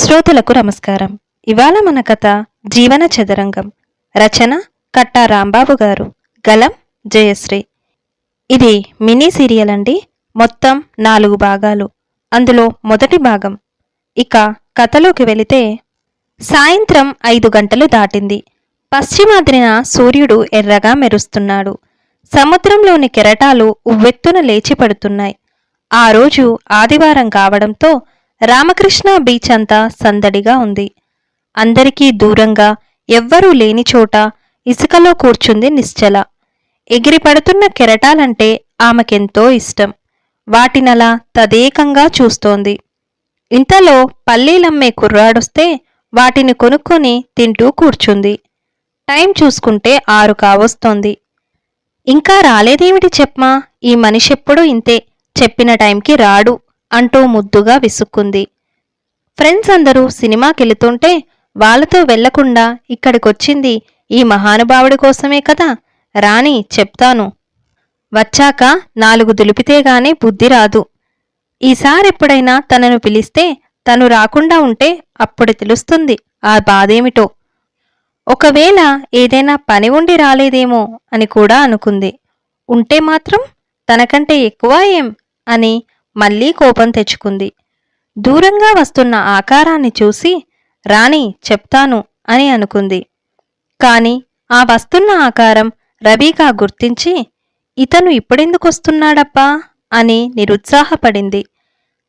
శ్రోతలకు నమస్కారం. ఇవాళ మన కథ జీవన చదరంగం. రచన కట్టా రాంబాబు గారు. గలం జయశ్రీ. ఇది మినీ సీరియల్ అండి. మొత్తం నాలుగు భాగాలు. అందులో మొదటి భాగం. ఇక కథలోకి వెళితే సాయంత్రం ఐదు గంటలు దాటింది. పశ్చిమాద్రిన సూర్యుడు ఎర్రగా మెరుస్తున్నాడు. సముద్రంలోని కెరటాలు ఉవ్వెత్తున లేచి పడుతున్నాయి. ఆ రోజు ఆదివారం కావడంతో రామకృష్ణ బీచ్ అంతా సందడిగా ఉంది. అందరికీ దూరంగా ఎవ్వరూ లేని చోట ఇసుకలో కూర్చుంది నిశ్చల. ఎగిరిపడుతున్న కెరటాలంటే ఆమెకెంతో ఇష్టం. వాటినలా తదేకంగా చూస్తోంది. ఇంతలో పల్లీలమ్మే కుర్రాడొస్తే వాటిని కొనుక్కొని తింటూ కూర్చుంది. టైం చూసుకుంటే ఆరు కావస్తోంది. ఇంకా రాలేదేమిటి చెప్పమా? ఈ మనిషెప్పుడు ఇంతే చెప్పిన టైంకి రాడు. అంటూ ముద్దుగా విసుక్కుంది. ఫ్రెండ్స్ అందరూ సినిమాకెళుతుంటే వాళ్ళతో వెళ్ళకుండా ఇక్కడికొచ్చింది ఈ మహానుభావుడి కోసమే కదా? రాని చెప్తాను. వచ్చాక నాలుగు దులిపితేగానే బుద్ధి రాదు. ఈసారెప్పుడైనా తనను పిలిస్తే తను రాకుండా ఉంటే అప్పుడు తెలుస్తుంది ఆ బాధేమిటో. ఒకవేళ ఏదైనా పని ఉండి రాలేదేమో అని కూడా అనుకుంది. ఉంటే మాత్రం తనకంటే ఎక్కువ ఏం? అని మళ్ళీ కోపం తెచ్చుకుంది. దూరంగా వస్తున్న ఆకారాన్ని చూసి రాణి చెప్తాను అని అనుకుంది. కాని ఆ వస్తున్న ఆకారం రవిగా గుర్తించి ఇతను ఇప్పుడెందుకొస్తున్నాడప్పా అని నిరుత్సాహపడింది.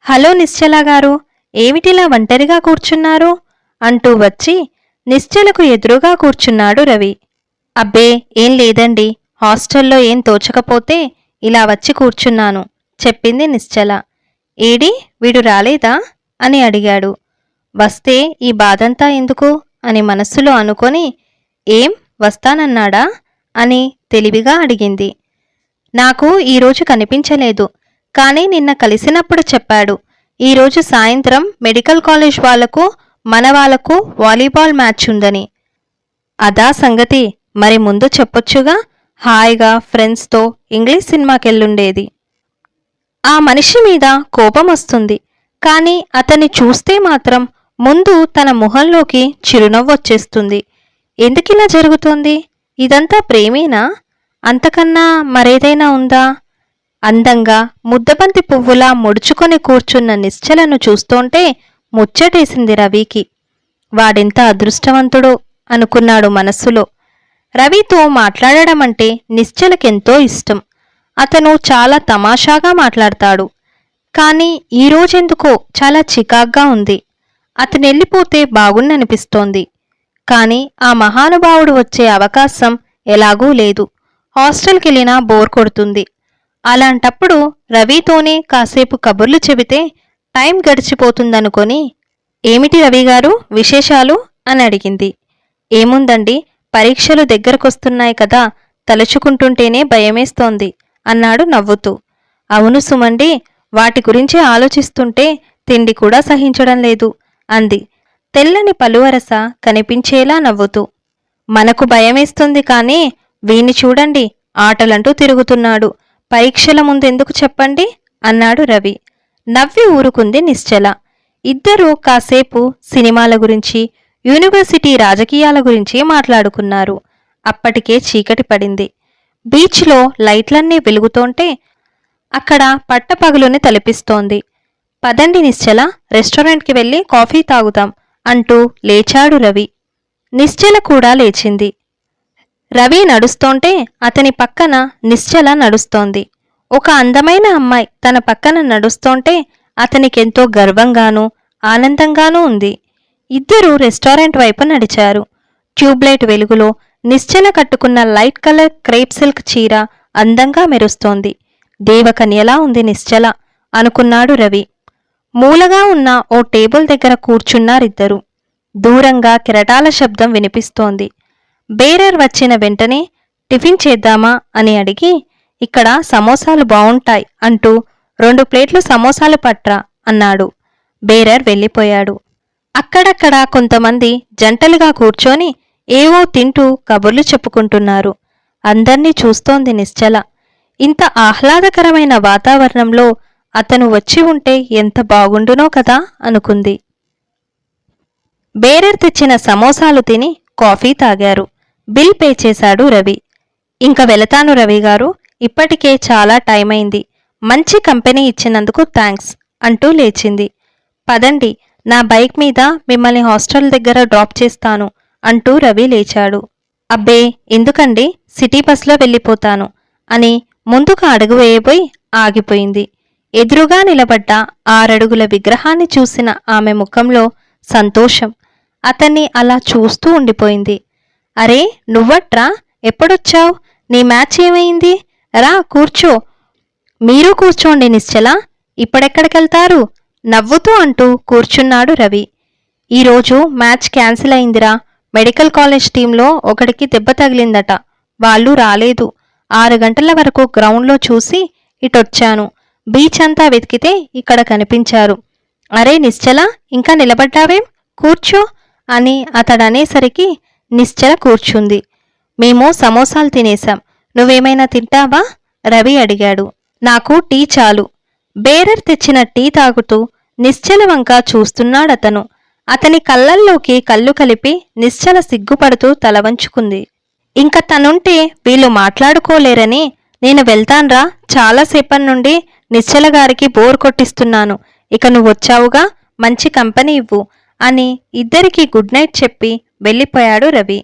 హలో నిశ్చల గారు ఏమిటిలా ఒంటరిగా కూర్చున్నారు? అంటూ వచ్చి నిశ్చలకు ఎదురుగా కూర్చున్నాడు రవి. అబ్బే ఏం లేదండి. హాస్టల్లో ఏం తోచకపోతే ఇలా వచ్చి కూర్చున్నాను. చెప్పింది నిశ్చల. ఏడి వీడు రాలేదా? అని అడిగాడు. వస్తే ఈ బాధంతా ఎందుకు? అని మనస్సులో అనుకొని ఏం వస్తానన్నాడా? అని తెలివిగా అడిగింది. నాకు ఈరోజు కనిపించలేదు. కానీ నిన్న కలిసినప్పుడు చెప్పాడు. ఈరోజు సాయంత్రం మెడికల్ కాలేజ్ వాళ్ళకు మన వాళ్ళకు వాలీబాల్ మ్యాచ్ ఉందని. అదా సంగతి. మరి ముందు చెప్పొచ్చుగా? హాయిగా ఫ్రెండ్స్తో ఇంగ్లీష్ సినిమాకెళ్ళుండేది. ఆ మనిషి మీద కోపం వస్తుంది. కానీ అతన్ని చూస్తే మాత్రం ముందు తన మొహంలోకి చిరునవ్వు వచ్చేస్తుంది. ఎందుకిలా జరుగుతోంది? ఇదంతా ప్రేమేనా? అంతకన్నా మరేదైనా ఉందా? అందంగా ముద్దబంతి పువ్వులా ముడుచుకొని కూర్చున్న నిశ్చలను చూస్తోంటే ముచ్చటేసింది రవికి. వాడెంత అదృష్టవంతుడో అనుకున్నాడు మనస్సులో. రవితో మాట్లాడడం అంటే నిశ్చలకెంతో ఇష్టం. అతను చాలా తమాషాగా మాట్లాడతాడు. కానీ ఈ రోజెందుకో చాలా చికాగ్గా ఉంది. అతను వెళ్ళిపోతే బాగుండనిపిస్తోంది. కానీ ఆ మహానుభావుడు వచ్చే అవకాశం ఎలాగూ లేదు. హాస్టల్కి వెళ్ళినా బోర్ కొడుతుంది. అలాంటప్పుడు రవితోనే కాసేపు కబుర్లు చెబితే టైం గడిచిపోతుందనుకొని ఏమిటి రవి గారు విశేషాలు? అని అడిగింది. ఏముందండి? పరీక్షలు దగ్గరకొస్తున్నాయి కదా. తలుచుకుంటుంటేనే భయమేస్తోంది. అన్నాడు నవ్వుతూ. అవును సుమండి వాటి గురించి ఆలోచిస్తుంటే తిండి కూడా సహించడం లేదు అంది. తెల్లని పలువరస కనిపించేలా నవ్వుతూ. మనకు భయమేస్తుంది కానీ వీని చూడండి ఆటలంటూ తిరుగుతున్నాడు. పరీక్షల ముందెందుకు చెప్పండి? అన్నాడు రవి. నవ్వి ఊరుకుంది నిశ్చల. ఇద్దరూ కాసేపు సినిమాల గురించి యూనివర్సిటీ రాజకీయాల గురించి మాట్లాడుకున్నారు. అప్పటికే చీకటి పడింది. బీచ్లో లైట్లన్నీ వెలుగుతోంటే అక్కడ పట్టపగలుని తలపిస్తోంది. పదండి నిశ్చల రెస్టారెంట్కి వెళ్ళి కాఫీ తాగుతాం అంటూ లేచాడు రవి. నిశ్చల కూడా లేచింది. రవి నడుస్తోంటే అతని పక్కన నిశ్చల నడుస్తోంది. ఒక అందమైన అమ్మాయి తన పక్కన నడుస్తోంటే అతనికెంతో గర్వంగానూ ఆనందంగానూ ఉంది. ఇద్దరూ రెస్టారెంట్ వైపు నడిచారు. ట్యూబ్లైట్ వెలుగులో నిశ్చల కట్టుకున్న లైట్ కలర్ క్రేప్ సిల్క్ చీర అందంగా మెరుస్తోంది. దేవకన్యలా ఉంది నిశ్చల? అనుకున్నాడు రవి. మూలగా ఉన్న ఓ టేబుల్ దగ్గర కూర్చున్నారిద్దరు. దూరంగా కిరటాల శబ్దం వినిపిస్తోంది. బేరర్ వచ్చిన వెంటనే టిఫిన్ చేద్దామా? అని అడిగి ఇక్కడ సమోసాలు బావుంటాయి అంటూ రెండు ప్లేట్లు సమోసాలు పట్రా అన్నాడు. బేరర్ వెళ్ళిపోయాడు. అక్కడక్కడ కొంతమంది జంటలుగా కూర్చొని ఏవో తింటూ కబుర్లు చెప్పుకుంటున్నారు. అందర్నీ చూస్తోంది నిశ్చల. ఇంత ఆహ్లాదకరమైన వాతావరణంలో అతను వచ్చి ఉంటే ఎంత బాగుండునో కదా అనుకుంది. బేరర్ తెచ్చిన సమోసాలు తిని కాఫీ తాగారు. బిల్ పే చేశాడు రవి. ఇంక వెళతాను రవి గారు. ఇప్పటికే చాలా టైం అయింది మంచి కంపెనీ ఇచ్చినందుకు థ్యాంక్స్ అంటూ లేచింది. పదండి నా బైక్ మీద మిమ్మల్ని హాస్టల్ దగ్గర డ్రాప్ చేస్తాను. అంటూ రవి లేచాడు. అబ్బే ఎందుకండి? సిటీ బస్లో వెళ్ళిపోతాను అని ముందుకు అడుగు వేయబోయి ఆగిపోయింది. ఎదురుగా నిలబడ్డ ఆరడుగుల విగ్రహాన్ని చూసిన ఆమె ముఖంలో సంతోషం. అతన్ని అలా చూస్తూ ఉండిపోయింది. అరే నువ్వట్రా? ఎప్పుడొచ్చావు? నీ మ్యాచ్ ఏమైంది? రా కూర్చో. మీరు కూర్చోండి నిశ్చల. ఇప్పుడెక్కడికెళ్తారు? నవ్వుతూ అంటూ కూర్చున్నాడు రవి. ఈరోజు మ్యాచ్ క్యాన్సిల్ అయిందిరా. మెడికల్ కాలేజ్ టీంలో ఒకడికి దెబ్బ తగిలిందట. వాళ్ళు రాలేదు. ఆరు గంటల వరకు గ్రౌండ్లో చూసి ఇటొచ్చాను. బీచ్ అంతా వెతికితే ఇక్కడ కనిపించారు. అరే నిశ్చల ఇంకా నిలబడ్డావేం? కూర్చో అని అతడనేసరికి నిశ్చల కూర్చుంది. మేము సమోసాలు తినేశాం. నువ్వేమైనా తింటావా? రవి అడిగాడు. నాకు టీ చాలు. బేరర్ తెచ్చిన టీ తాగుతూ నిశ్చల వంక చూస్తున్నాడతను. అతని కళ్ళల్లోకి కళ్ళు కలిపి నిశ్చల సిగ్గుపడుతూ తలవంచుకుంది ఇంక తనుంటే వీళ్ళు మాట్లాడుకోలేరని నేను వెళ్తాన్రా. చాలాసేపటి నుండి నిశ్చల గారికి బోర్ కొట్టిస్తున్నాను. ఇక నువ్వు వచ్చావుగా? మంచి కంపెనీ ఇవ్వు అని ఇద్దరికి గుడ్ నైట్ చెప్పి వెళ్ళిపోయాడు రవి.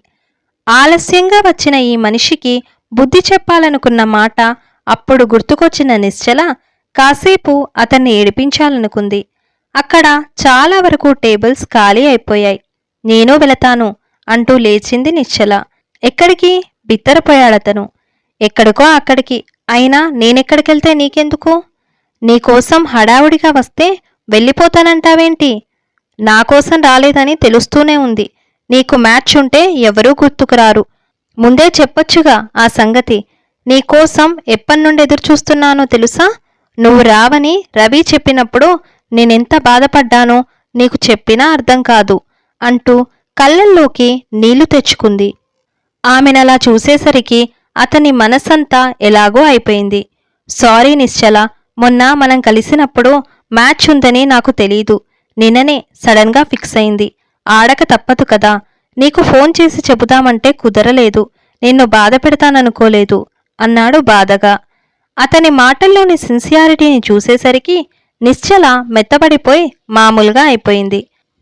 ఆలస్యంగా వచ్చిన ఈ మనిషికి బుద్ధి చెప్పాలనుకున్న మాట అప్పుడు గుర్తుకొచ్చిన నిశ్చల కాసేపు అతన్ని ఏడిపించాలనుకుంది. అక్కడ చాలా వరకు టేబుల్స్ ఖాళీ అయిపోయాయి. నేను వెళతాను అంటూ లేచింది నిశ్చల. ఎక్కడికి? బిత్తరపోయాడతను ఎక్కడికో అక్కడికి. అయినా నేనెక్కడికెళ్తే నీకెందుకు? నీకోసం హడావుడిగా వస్తే వెళ్ళిపోతానంటావేంటి? నా కోసం రాలేదని తెలుస్తూనే ఉంది. నీకు మ్యాచ్ ఉంటే ఎవరూ గుర్తుకురారు ముందే చెప్పొచ్చుగా ఆ సంగతి. నీకోసం ఎప్పటి నుండి ఎదురుచూస్తున్నానో తెలుసా? నువ్వు రావని రవి చెప్పినప్పుడు నేనెంత బాధపడ్డానో నీకు చెప్పినా అర్థం కాదు అంటూ కళ్ళల్లోకి నీళ్ళు తెచ్చుకుంది. ఆమెనలా చూసేసరికి అతని మనసంతా ఎలాగో అయిపోయింది. సారీ నిశ్చల మొన్న మనం కలిసినప్పుడు మ్యాచ్ ఉందని నాకు తెలీదు. నిన్ననే సడన్గా ఫిక్స్ అయింది. ఆడక తప్పదు కదా. నీకు ఫోన్ చేసి చెబుదామంటే కుదరలేదు. నిన్ను బాధ పెడతాననుకోలేదు అన్నాడు బాధగా. అతని మాటల్లోని సిన్సియారిటీని చూసేసరికి నిశ్చల మెత్తబడిపోయి మామూలుగా అయిపోయింది.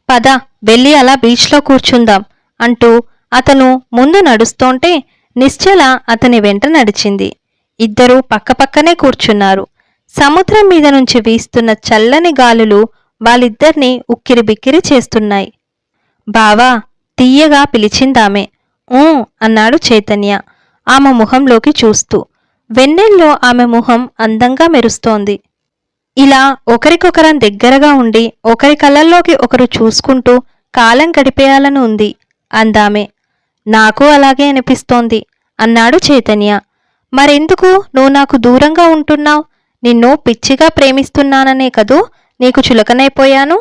పద వెళ్ళి అలా బీచ్లో కూర్చుందాం అంటూ అతను ముందు నడుస్తోంటే నిశ్చల అతని వెంట నడిచింది. ఇద్దరూ పక్కపక్కనే కూర్చున్నారు. సముద్రం మీద నుంచి వీస్తున్న చల్లని గాలులు వాళ్ళిద్దరినీ ఉక్కిరి బిక్కిరి చేస్తున్నాయి. బావా తీయగా పిలిచిందామె. ఊ అన్నాడు చైతన్య ఆమె ముఖంలోకి చూస్తూ. వెన్నెల్లో ఆమె ముఖం అందంగా మెరుస్తోంది. ఇలా ఒకరికొకరం దగ్గరగా ఉండి ఒకరి కళ్ళల్లోకి ఒకరు చూసుకుంటూ కాలం గడిపేయాలని ఉంది. అందామే నాకు అలాగే అనిపిస్తోంది అన్నాడు చైతన్య. మరెందుకు? నువ్వు నాకు దూరంగా ఉంటున్నావు. నిన్ను పిచ్చిగా ప్రేమిస్తున్నాననే కదూ? నీకు చులకనైపోయాను.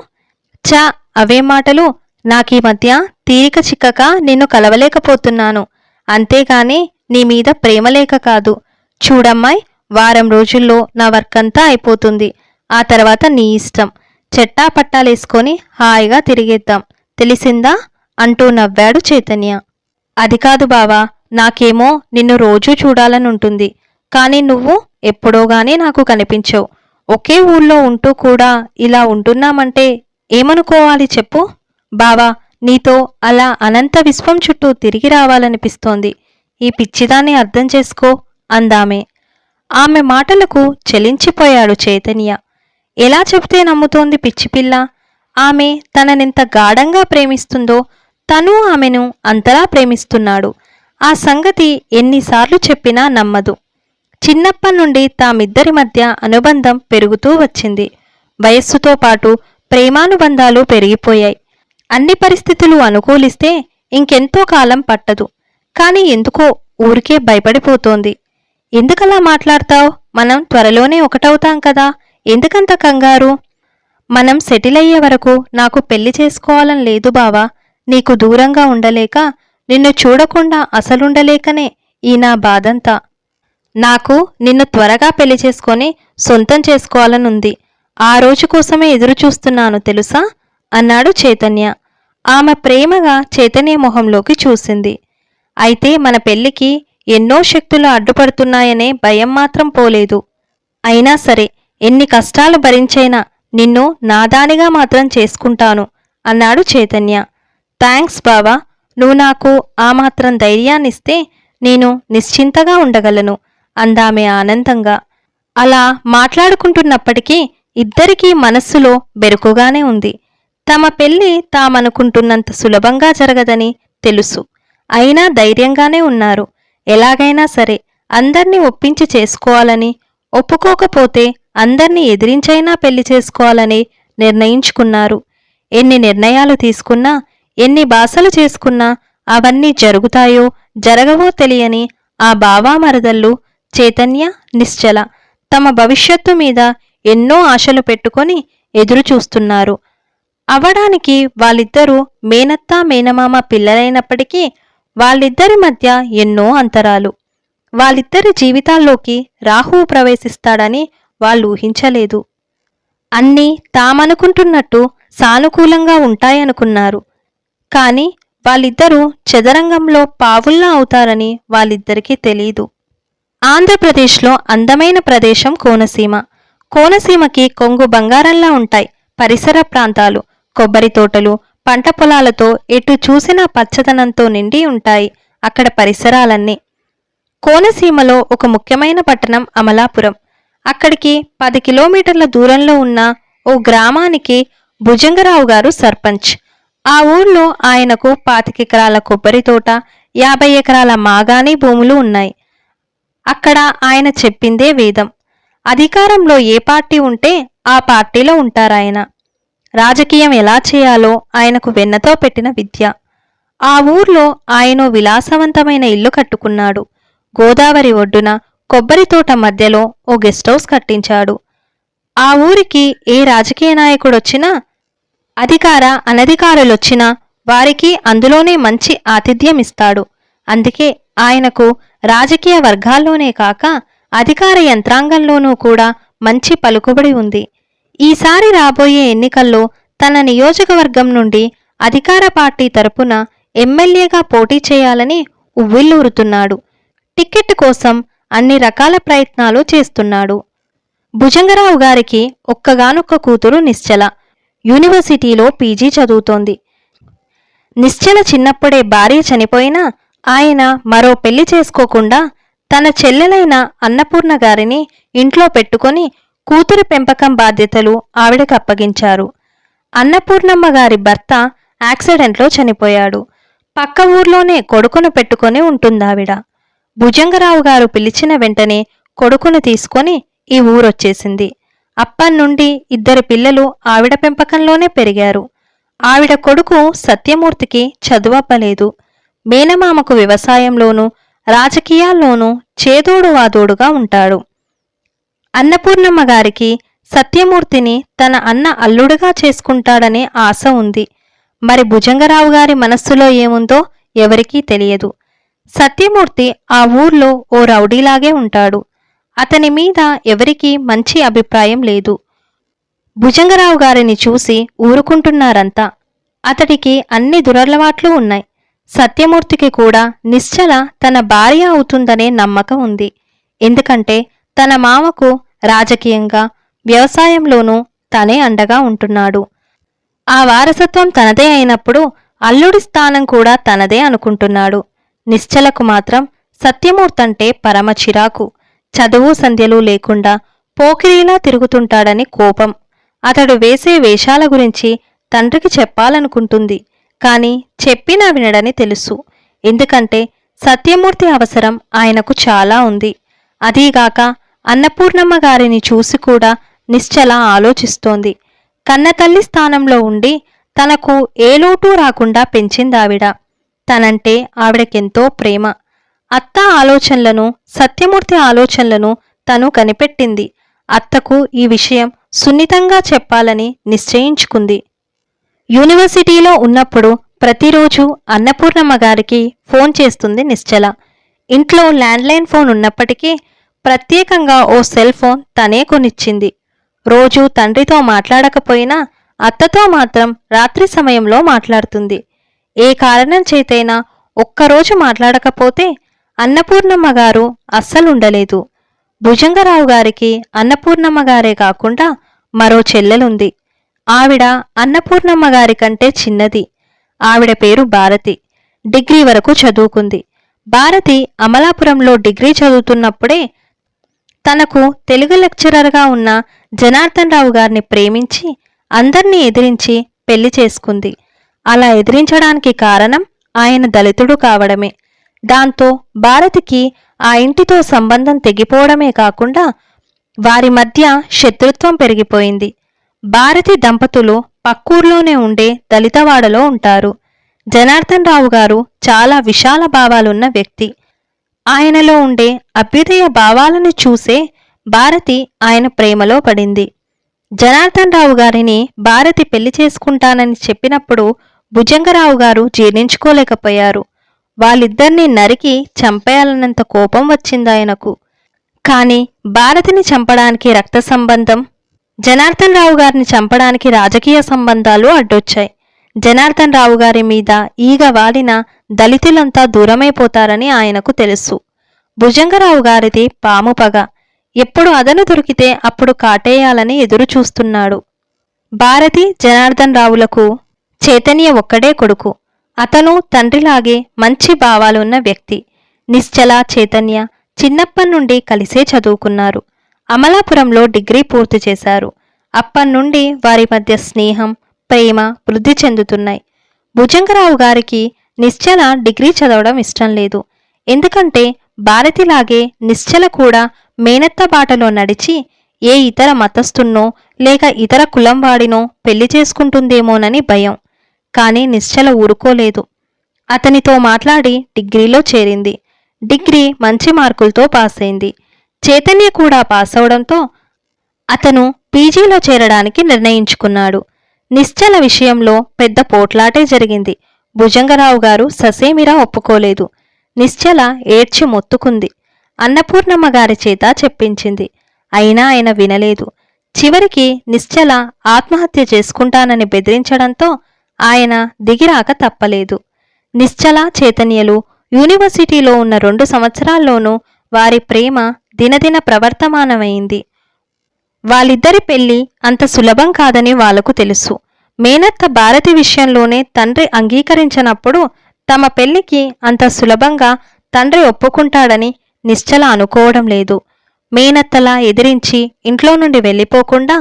చా అవే మాటలు. నాకీ మధ్య తీరిక చిక్కక నిన్ను కలవలేకపోతున్నాను. అంతేగాని నీ మీద ప్రేమ లేక కాదు. చూడమ్మాయ్ వారం రోజుల్లో నా వర్క్ అంతా అయిపోతుంది. ఆ తర్వాత నీ ఇష్టం. చెట్టా పట్టాలేసుకొని హాయిగా తిరిగేద్దాం. తెలిసిందా? అంటూ నవ్వాడు చైతన్య. అది కాదు బావా నాకేమో నిన్ను రోజూ చూడాలనుంటుంది. కానీ నువ్వు ఎప్పుడోగానే నాకు కనిపించవు. ఒకే ఊళ్ళో ఉంటూ కూడా ఇలా ఉంటున్నామంటే ఏమనుకోవాలి చెప్పు? బావా నీతో అలా అనంత విశ్వం చుట్టూ తిరిగి రావాలనిపిస్తోంది. ఈ పిచ్చిదాన్ని అర్థం చేసుకో అందామే. ఆమె మాటలకు చెలించిపోయాడు చైతన్య. ఎలా చెబితే నమ్ముతోంది పిచ్చిపిల్ల ఆమె తననెంత గాఢంగా ప్రేమిస్తుందో తను ఆమెను అంతలా ప్రేమిస్తున్నాడు. ఆ సంగతి ఎన్నిసార్లు చెప్పినా నమ్మదు. చిన్నప్పటి నుండి తామిద్దరి మధ్య అనుబంధం పెరుగుతూ వచ్చింది. వయస్సుతో పాటు ప్రేమానుబంధాలు పెరిగిపోయాయి. అన్ని పరిస్థితులు అనుకూలిస్తే ఇంకెంతో కాలం పట్టదు. కానీ ఎందుకో ఊరికే భయపడిపోతోంది. ఎందుకలా మాట్లాడతావు? మనం త్వరలోనే ఒకటవుతాం కదా. ఎందుకంత కంగారు? మనం సెటిల్ అయ్యే వరకు నాకు పెళ్ళి చేసుకోవాలని లేదు బావా. నీకు దూరంగా ఉండలేక నిన్ను చూడకుండా అసలుండలేకనే ఈ నా బాధంతా. నాకు నిన్ను త్వరగా పెళ్ళి చేసుకొని సొంతం చేసుకోవాలనుంది. ఆ రోజు కోసమే ఎదురు చూస్తున్నాను తెలుసా? అన్నాడు చైతన్య. ఆమె ప్రేమగా చైతన్య మొహంలోకి చూసింది. అయితే మన పెళ్ళికి ఎన్నో శక్తులు అడ్డుపడుతున్నాయనే భయం మాత్రం పోలేదు. అయినా సరే ఎన్ని కష్టాలు భరించైనా నిన్ను నాదానిగా మాత్రం చేసుకుంటాను అన్నాడు చైతన్య. థ్యాంక్స్ బావా నువ్వు నాకు ఆ మాత్రం ధైర్యాన్నిస్తే నేను నిశ్చింతగా ఉండగలను అందామె ఆనందంగా. అలా మాట్లాడుకుంటున్నప్పటికీ ఇద్దరికీ మనస్సులో బెరుకుగానే ఉంది. తమ పెళ్ళి తామనుకుంటున్నంత సులభంగా జరగదని తెలుసు. అయినా ధైర్యంగానే ఉన్నారు. ఎలాగైనా సరే అందర్నీ ఒప్పించి చేసుకోవాలని ఒప్పుకోకపోతే అందర్నీ ఎదిరించైనా పెళ్ళి చేసుకోవాలని నిర్ణయించుకున్నారు. ఎన్ని నిర్ణయాలు తీసుకున్నా ఎన్ని భాషలు చేసుకున్నా అవన్నీ జరుగుతాయో జరగవో తెలియని ఆ బావామరదళ్ళు చైతన్య నిశ్చల తమ భవిష్యత్తు మీద ఎన్నో ఆశలు పెట్టుకొని ఎదురు చూస్తున్నారు అవడానికి వాళ్ళిద్దరూ మేనత్త మేనమామ పిల్లలైనప్పటికీ వాళ్ళిద్దరి మధ్య ఎన్నో అంతరాలు. వాళ్ళిద్దరి జీవితాల్లోకి రాహువు ప్రవేశిస్తాడని వాళ్ళు ఊహించలేదు. అన్నీ తామనుకుంటున్నట్టు సానుకూలంగా ఉంటాయనుకున్నారు. కానీ వాళ్ళిద్దరూ చదరంగంలో పావుల్లా అవుతారని వాళ్ళిద్దరికీ తెలీదు. ఆంధ్రప్రదేశ్లో అందమైన ప్రదేశం కోనసీమ. కోనసీమకి కొంగు బంగారంలా ఉంటాయి పరిసర ప్రాంతాలు. కొబ్బరి తోటలు పంట పొలాలతో ఎటు చూసినా పచ్చదనంతో నిండి ఉంటాయి అక్కడ పరిసరాలన్నీ. కోనసీమలో ఒక ముఖ్యమైన పట్టణం అమలాపురం. అక్కడికి పది కిలోమీటర్ల దూరంలో ఉన్న ఓ గ్రామానికి భుజంగరావు గారు సర్పంచ్. ఆ ఊర్లో ఆయనకు పాతికెకరాల కొబ్బరి తోట యాభై ఎకరాల మాగాణి భూములు ఉన్నాయి. అక్కడ ఆయన చెప్పిందే వేదం. అధికారంలో ఏ పార్టీ ఉంటే ఆ పార్టీలో ఉంటారాయన. రాజకీయం ఎలా చేయాలో ఆయనకు వెన్నతో పెట్టిన విద్య. ఆ ఊర్లో ఆయన విలాసవంతమైన ఇల్లు కట్టుకున్నాడు. గోదావరి ఒడ్డున కొబ్బరి తోట మధ్యలో ఓ గెస్ట్ హౌస్ కట్టించాడు. ఆ ఊరికి ఏ రాజకీయ నాయకుడొచ్చినా అధికార అనధికారులొచ్చినా వారికి అందులోనే మంచి ఆతిథ్యం ఇస్తాడు అందుకే ఆయనకు రాజకీయ వర్గాల్లోనే కాక అధికార యంత్రాంగంలోనూ కూడా మంచి పలుకుబడి ఉంది. ఈసారి రాబోయే ఎన్నికల్లో తన నియోజకవర్గం నుండి అధికార పార్టీ తరపున ఎమ్మెల్యేగా పోటీ చేయాలని ఉవ్విల్లూరుతున్నాడు టిక్కెట్ కోసం అన్ని రకాల ప్రయత్నాలు చేస్తున్నాడు. భుజంగరావు గారికి ఒక్కగానొక్క కూతురు నిశ్చల. యూనివర్సిటీలో పీజీ చదువుతోంది. నిశ్చల చిన్నప్పుడే భార్య చనిపోయినా ఆయన మరో పెళ్ళి చేసుకోకుండా తన చెల్లెలైన అన్నపూర్ణ గారిని ఇంట్లో పెట్టుకొని కూతురు పెంపకం బాధ్యతలు ఆవిడకు అప్పగించారు. అన్నపూర్ణమ్మ గారి భర్త యాక్సిడెంట్లో చనిపోయాడు. పక్క ఊర్లోనే కొడుకును పెట్టుకొని ఉంటుందావిడ. భుజంగరావు గారు పిలిచిన వెంటనే కొడుకును తీసుకొని ఈ ఊరొచ్చేసింది. అప్పన్నుండి ఇద్దరు పిల్లలు ఆవిడ పెంపకంలోనే పెరిగారు. ఆవిడ కొడుకు సత్యమూర్తికి చదువప్పలేదు మేనమామకు వ్యవసాయంలోనూ రాజకీయాల్లోనూ చేదోడు వాదోడుగా ఉంటాడు. అన్నపూర్ణమ్మ గారికి సత్యమూర్తిని తన అన్న అల్లుడుగా చేసుకుంటాడనే ఆశ ఉంది. మరి భుజంగరావు గారి మనస్సులో ఏముందో ఎవరికీ తెలియదు. సత్యమూర్తి ఆ ఊర్లో ఓ రౌడీలాగే ఉంటాడు. అతని మీద ఎవరికీ మంచి అభిప్రాయం లేదు. భుజంగరావు గారిని చూసి ఊరుకుంటున్నారంతా. అతడికి అన్ని దురలవాట్లు ఉన్నాయి. సత్యమూర్తికి కూడా నిశ్చల తన భార్య అవుతుందనే నమ్మకం ఉంది. ఎందుకంటే తన మామకు రాజకీయంగా వ్యవసాయంలోనూ తనే అండగా ఉంటున్నాడు. ఆ వారసత్వం తనదే అయినప్పుడు అల్లుడి స్థానం కూడా తనదే అనుకుంటున్నాడు. నిశ్చలకు మాత్రం సత్యమూర్తంటే పరమ చిరాకు. చదువు సంధ్యలు లేకుండా పోకిరీలా తిరుగుతుంటాడని కోపం. అతడు వేసే వేషాల గురించి తండ్రికి చెప్పాలనుకుంటుంది. కాని చెప్పినా వినడని తెలుసు. ఎందుకంటే సత్యమూర్తి అవసరం ఆయనకు చాలా ఉంది. అదీగాక అన్నపూర్ణమ్మ గారిని చూసి కూడా నిశ్చల ఆలోచిస్తోంది. కన్నతల్లి స్థానంలో ఉండి తనకు ఏ లోటు రాకుండా పెంచిందావిడ. తనంటే ఆవిడకెంతో ప్రేమ. అత్త ఆలోచనలను సత్యమూర్తి ఆలోచనలను తను కనిపెట్టింది. అత్తకు ఈ విషయం సున్నితంగా చెప్పాలని నిశ్చయించుకుంది. యూనివర్సిటీలో ఉన్నప్పుడు ప్రతిరోజు అన్నపూర్ణమ్మ గారికి ఫోన్ చేస్తుంది నిశ్చల. ఇంట్లో ల్యాండ్లైన్ ఫోన్ ఉన్నప్పటికీ ప్రత్యేకంగా ఓ సెల్ ఫోన్ తనే కొనిచ్చింది. రోజు తండ్రితో మాట్లాడకపోయినా అత్తతో మాత్రం రాత్రి సమయంలో మాట్లాడుతుంది. ఏ కారణం చేతైనా ఒక్కరోజు మాట్లాడకపోతే అన్నపూర్ణమ్మ గారు అస్సలుండలేదు. భుజంగరావు గారికి అన్నపూర్ణమ్మ గారే కాకుండా మరో చెల్లెలుంది. ఆవిడ అన్నపూర్ణమ్మ గారి కంటే చిన్నది. ఆవిడ పేరు భారతి. డిగ్రీ వరకు చదువుకుంది. భారతి అమలాపురంలో డిగ్రీ చదువుతున్నప్పుడే తనకు తెలుగు లెక్చరర్గా ఉన్న జనార్దన్ రావు గారిని ప్రేమించి అందర్నీ ఎదిరించి పెళ్ళి చేసుకుంది. అలా ఎదిరించడానికి కారణం ఆయన దళితుడు కావడమే. దాంతో భారతికి ఆ ఇంటితో సంబంధం తెగిపోవడమే కాకుండా వారి మధ్య శత్రుత్వం పెరిగిపోయింది. భారతి దంపతులు పక్కూర్లోనే ఉండే దళితవాడలో ఉంటారు. జనార్దన్ రావు గారు చాలా విశాల భావాలున్న వ్యక్తి. ఆయనలో ఉండే అభ్యుదయ భావాలను చూసే భారతి ఆయన ప్రేమలో పడింది. జనార్దన్ రావు గారిని భారతి పెళ్ళి చేసుకుంటానని చెప్పినప్పుడు భుజంగరావు గారు జీర్ణించుకోలేకపోయారు. వాళ్ళిద్దరినీ నరికి చంపేయాలన్నంత కోపం వచ్చిందాయనకు కానీ భారతిని చంపడానికి రక్త సంబంధం జనార్దన్ రావు గారిని చంపడానికి రాజకీయ సంబంధాలు అడ్డొచ్చాయి. జనార్దన్ రావు గారి మీద ఈగ వాలిన దళితులంతా దూరమైపోతారని ఆయనకు తెలుసు. భుజంగరావు గారిది పాము పగ. ఎప్పుడు అదను దొరికితే అప్పుడు కాటేయాలని ఎదురు చూస్తున్నాడు భారతి జనార్దన్ రావులకు చైతన్య ఒక్కడే కొడుకు. అతను తండ్రిలాగే మంచి భావాలున్న వ్యక్తి. నిశ్చల చైతన్య చిన్నప్పటి నుండి కలిసే చదువుకున్నారు. అమలాపురంలో డిగ్రీ పూర్తి చేశారు. అప్పన్నుండి వారి మధ్య స్నేహం ప్రేమ వృద్ధి చెందుతున్నాయి. భుజంగరావు గారికి నిశ్చల డిగ్రీ చదవడం ఇష్టం లేదు. ఎందుకంటే భారతిలాగే నిశ్చల కూడా మేనత్త బాటలో నడిచి ఏ ఇతర మతస్థున్నో లేక ఇతర కులం వాడినో పెళ్ళి చేసుకుంటుందేమోనని భయం. కానీ నిశ్చల ఊరుకోలేదు. అతనితో మాట్లాడి డిగ్రీలో చేరింది. డిగ్రీ మంచి మార్కులతో పాస్ అయింది చైతన్య కూడా పాస్ అవడంతో అతను పీజీలో చేరడానికి నిర్ణయించుకున్నాడు. నిశ్చల విషయంలో పెద్ద పోట్లాటే జరిగింది. భుజంగరావు గారు ససేమిరా ఒప్పుకోలేదు. నిశ్చల ఏడ్చి మొత్తుకుంది. అన్నపూర్ణమ్మ గారి చేత చెప్పించింది. అయినా ఆయన వినలేదు. చివరికి నిశ్చల ఆత్మహత్య చేసుకుంటానని బెదిరించడంతో ఆయన దిగిరాక తప్పలేదు. నిశ్చల చైతన్యలు యూనివర్సిటీలో ఉన్న రెండు సంవత్సరాల్లోనూ వారి ప్రేమ దినదిన ప్రవర్తమానమైంది. వాళ్ళిద్దరి పెళ్ళి అంత సులభం కాదని వాళ్ళకు తెలుసు. మేనత్త భారతి విషయంలోనే తండ్రి అంగీకరించినప్పుడు తమ పెళ్ళికి అంత సులభంగా తండ్రి ఒప్పుకుంటాడని నిశ్చల అనుకోవడం లేదు. మేనత్తలా ఎదిరించి ఇంట్లో నుండి వెళ్ళిపోకుండా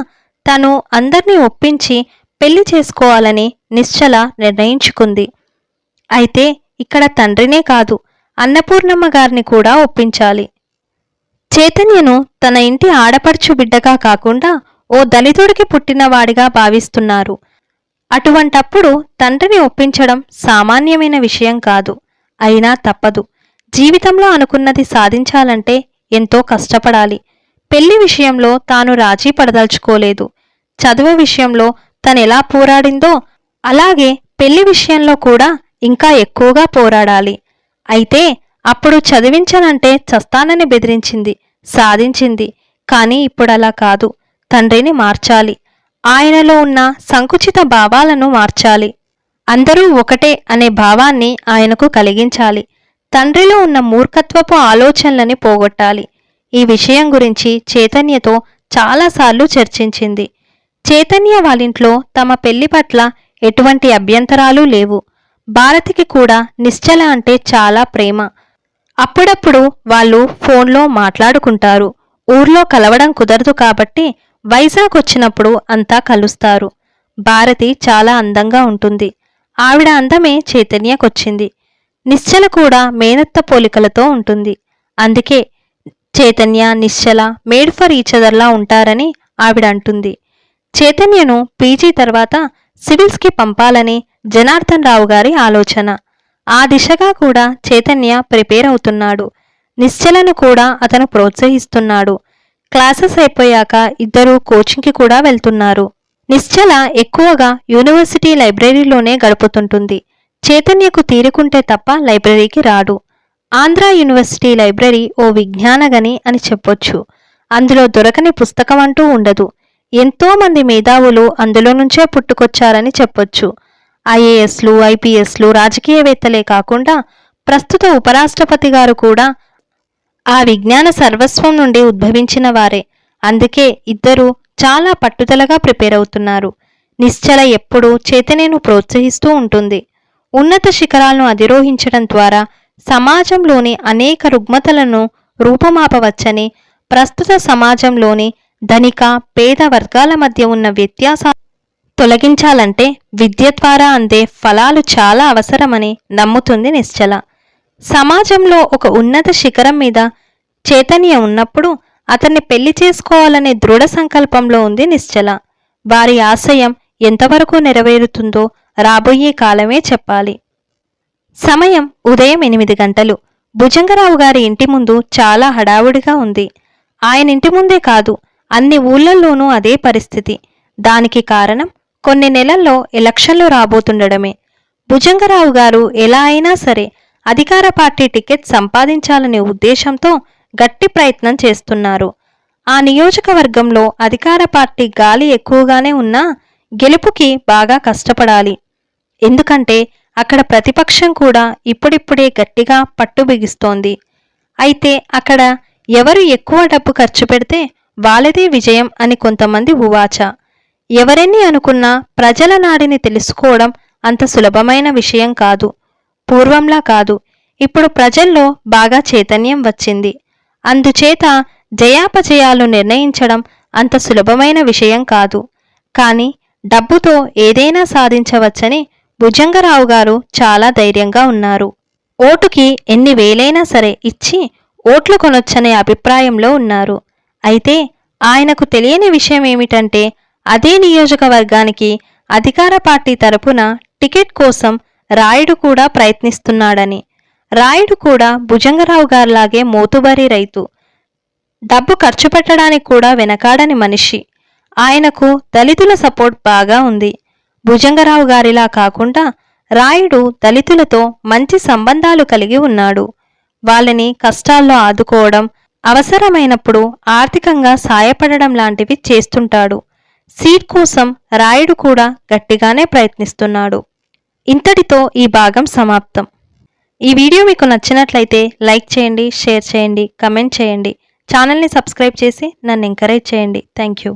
తను అందర్నీ ఒప్పించి పెళ్ళి చేసుకోవాలని నిశ్చల నిర్ణయించుకుంది. అయితే ఇక్కడ తండ్రినే కాదు అన్నపూర్ణమ్మ గారిని కూడా ఒప్పించాలి. చైతన్యను తన ఇంటి ఆడపడుచు బిడ్డగా కాకుండా ఓ దళితుడికి పుట్టినవాడిగా భావిస్తున్నారు. అటువంటప్పుడు తండ్రిని ఒప్పించడం సామాన్యమైన విషయం కాదు అయినా తప్పదు. జీవితంలో అనుకున్నది సాధించాలంటే ఎంతో కష్టపడాలి. పెళ్ళి విషయంలో తాను రాజీ పడదలుచుకోలేదు. చదువు విషయంలో తనెలా పోరాడిందో అలాగే పెళ్ళి విషయంలో కూడా ఇంకా ఎక్కువగా పోరాడాలి. అయితే అప్పుడు చదివించనంటే చస్తానని బెదిరించింది సాధించింది. కానీ ఇప్పుడలా కాదు. తండ్రిని మార్చాలి. ఆయనలో ఉన్న సంకుచిత భావాలను మార్చాలి. అందరూ ఒకటే అనే భావాన్ని ఆయనకు కలిగించాలి. తండ్రిలో ఉన్న మూర్ఖత్వపు ఆలోచనలని పోగొట్టాలి. ఈ విషయం గురించి చైతన్యతో చాలాసార్లు చర్చించింది. చైతన్య వాళ్ళింట్లో తమ పెళ్ళి పట్ల ఎటువంటి అభ్యంతరాలు లేవు. భారతికి కూడా నిశ్చల అంటే చాలా ప్రేమ. అప్పుడప్పుడు వాళ్ళు ఫోన్లో మాట్లాడుకుంటారు. ఊర్లో కలవడం కుదరదు కాబట్టి వైజాగ్ వచ్చినప్పుడు అంతా కలుస్తారు. భారతి చాలా అందంగా ఉంటుంది. ఆవిడ అందమే చైతన్యకొచ్చింది. నిశ్చల కూడా మేనత్త పోలికలతో ఉంటుంది. అందుకే చైతన్య నిశ్చల మేడ్ ఫర్ ఈచదర్లా ఉంటారని ఆవిడ అంటుంది. చైతన్యను పీజీ తర్వాత సివిల్స్కి పంపాలని జనార్దన్ రావు గారి ఆలోచన. ఆ దిశగా కూడా చైతన్య ప్రిపేర్ అవుతున్నాడు. నిశ్చలను కూడా అతను ప్రోత్సహిస్తున్నాడు. క్లాసెస్ అయిపోయాక ఇద్దరూ కోచింగ్కి కూడా వెళ్తున్నారు. నిశ్చల ఎక్కువగా యూనివర్సిటీ లైబ్రరీలోనే గడుపుతుంటుంది. చైతన్యకు తీరుకుంటే తప్ప లైబ్రరీకి రాడు. ఆంధ్ర యూనివర్సిటీ లైబ్రరీ ఓ విజ్ఞానగని అని చెప్పొచ్చు. అందులో దొరకని పుస్తకం అంటూ ఉండదు. ఎంతోమంది మేధావులు అందులో నుంచే పుట్టుకొచ్చారని చెప్పొచ్చు. ఐఏఎస్లు ఐపీఎస్లు రాజకీయవేత్తలే కాకుండా ప్రస్తుత ఉపరాష్ట్రపతి గారు కూడా ఆ విజ్ఞాన సర్వస్వం నుండి ఉద్భవించిన వారే. అందుకే ఇద్దరు చాలా పట్టుదలగా ప్రిపేర్ అవుతున్నారు. నిశ్చల ఎప్పుడూ చైతన్యను ప్రోత్సహిస్తూ ఉంటుంది. ఉన్నత శిఖరాలను అధిరోహించడం ద్వారా సమాజంలోని అనేక రుగ్మతలను రూపమాపవచ్చని ప్రస్తుత సమాజంలోని ధనిక పేద వర్గాల మధ్య ఉన్న వ్యత్యాసాలు తొలగించాలంటే విద్య ద్వారా అందే ఫలాలు చాలా అవసరమని నమ్ముతుంది నిశ్చల. సమాజంలో ఒక ఉన్నత శిఖరం మీద చైతన్య ఉన్నప్పుడు అతన్ని పెళ్ళి చేసుకోవాలనే దృఢ సంకల్పంలో ఉంది నిశ్చల. వారి ఆశయం ఎంతవరకు నెరవేరుతుందో రాబోయే కాలమే చెప్పాలి. సమయం ఉదయం ఎనిమిది గంటలు. భుజంగరావు గారి ఇంటి ముందు చాలా హడావుడిగా ఉంది. ఆయన ఇంటి ముందే కాదు అన్ని ఊళ్ళల్లోనూ అదే పరిస్థితి. దానికి కారణం కొన్ని నెలల్లో ఎలక్షన్లు రాబోతుండడమే. భుజంగరావు గారు ఎలా అయినా సరే అధికార పార్టీ టికెట్ సంపాదించాలనే ఉద్దేశంతో గట్టి ప్రయత్నం చేస్తున్నారు. ఆ నియోజకవర్గంలో అధికార పార్టీ గాలి ఎక్కువగానే ఉన్నా గెలుపుకి బాగా కష్టపడాలి. ఎందుకంటే అక్కడ ప్రతిపక్షం కూడా ఇప్పుడిప్పుడే గట్టిగా పట్టు బిగిస్తోంది. అయితే అక్కడ ఎవరు ఎక్కువ డబ్బు ఖర్చు పెడితే వాళ్ళదే విజయం అని కొంతమంది ఉవాచ. ఎవరెన్ని అనుకున్నా ప్రజల నాడిని తెలుసుకోవడం అంత సులభమైన విషయం కాదు. పూర్వంలా కాదు. ఇప్పుడు ప్రజల్లో బాగా చైతన్యం వచ్చింది. అందుచేత జయాపజయాలు నిర్ణయించడం అంత సులభమైన విషయం కాదు. కానీ డబ్బుతో ఏదైనా సాధించవచ్చని భుజంగరావు గారు చాలా ధైర్యంగా ఉన్నారు. ఓటుకి ఎన్ని వేలైనా సరే ఇచ్చి ఓట్లు కొనొచ్చనే అభిప్రాయంలో ఉన్నారు. అయితే ఆయనకు తెలియని విషయం ఏమిటంటే అదే నియోజకవర్గానికి అధికార పార్టీ తరపున టికెట్ కోసం రాయుడు కూడా ప్రయత్నిస్తున్నాడని. రాయుడు కూడా భుజంగరావు గారిలాగే మోతుబరి రైతు. డబ్బు ఖర్చు పెట్టడానికి కూడా వెనకాడని మనిషి. ఆయనకు దళితుల సపోర్ట్ బాగా ఉంది. భుజంగరావు గారిలా కాకుండా రాయుడు దళితులతో మంచి సంబంధాలు కలిగి ఉన్నాడు. వాళ్ళని కష్టాల్లో ఆదుకోవడం అవసరమైనప్పుడు ఆర్థికంగా సాయపడడం లాంటివి చేస్తుంటాడు. సీట్ కోసం రాయుడు కూడా గట్టిగానే ప్రయత్నిస్తున్నాడు. ఇంతటితో ఈ భాగం సమాప్తం. ఈ వీడియో మీకు నచ్చినట్లయితే లైక్ చేయండి షేర్ చేయండి కమెంట్ చేయండి. ఛానల్ని సబ్స్క్రైబ్ చేసి నన్ను ఎంకరేజ్ చేయండి. Thank you.